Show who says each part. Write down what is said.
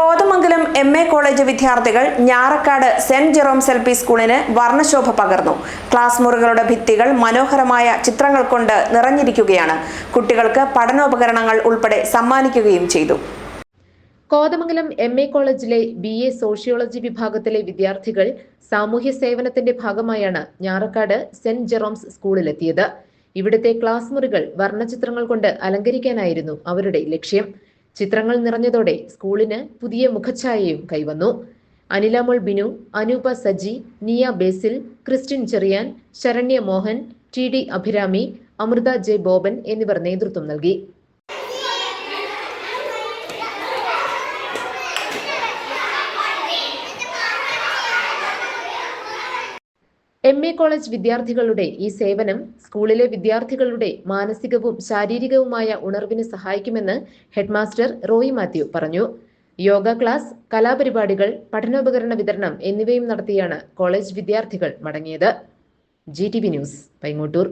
Speaker 1: Kothamangalam M A college വിദ്യാർത്ഥികൾ Njarakkad saint Jerome's L P സ്കൂളിന് വർണശോഭ പകർന്നു. ക്ലാസ് മുറികളുടെ ഭിത്തികൾ മനോഹരമായ ചിത്രങ്ങൾ കൊണ്ട് നിറഞ്ഞിരിക്കുകയാണ്. കുട്ടികൾക്ക് പഠനോപകരണങ്ങൾ ഉൾപ്പെടെ സമ്മാനിക്കുകയും ചെയ്തു.
Speaker 2: കോതമംഗലം എം എ കോളേജിലെ ബി എ സോഷ്യോളജി വിഭാഗത്തിലെ വിദ്യാർത്ഥികൾ സാമൂഹ്യ സേവനത്തിന്റെ ഭാഗമായാണ് ഞാറക്കാട് സെന്റ് ജെറോംസ് സ്കൂളിലെത്തിയത്. ഇവിടുത്തെ ക്ലാസ് മുറികൾ വർണചിത്രങ്ങൾ കൊണ്ട് അലങ്കരിക്കാനായിരുന്നു അവരുടെ ലക്ഷ്യം. ചിത്രങ്ങൾ നിറഞ്ഞതോടെ സ്കൂളിന് പുതിയ മുഖഛായയും കൈവന്നു. അനിലാമോൾ Binu Anupa Saji Niya Basil Christin Cherian Saranya Mohan T D Abhirami Amrutha J Boban എന്നിവർ നേതൃത്വം നൽകി. എം എ കോളേജ് വിദ്യാർത്ഥികളുടെ ഈ സേവനം സ്കൂളിലെ വിദ്യാർത്ഥികളുടെ മാനസികവും ശാരീരികവുമായ ഉണർവിന് സഹായിക്കുമെന്ന് ഹെഡ്മാസ്റ്റർ റോയി മാത്യു പറഞ്ഞു. യോഗ ക്ലാസ് കലാപരിപാടികൾ പഠനോപകരണ വിതരണം എന്നിവയും നടത്തിയാണ് കോളേജ് വിദ്യാർത്ഥികൾ മടങ്ങിയത്. G T V news Paingottoor.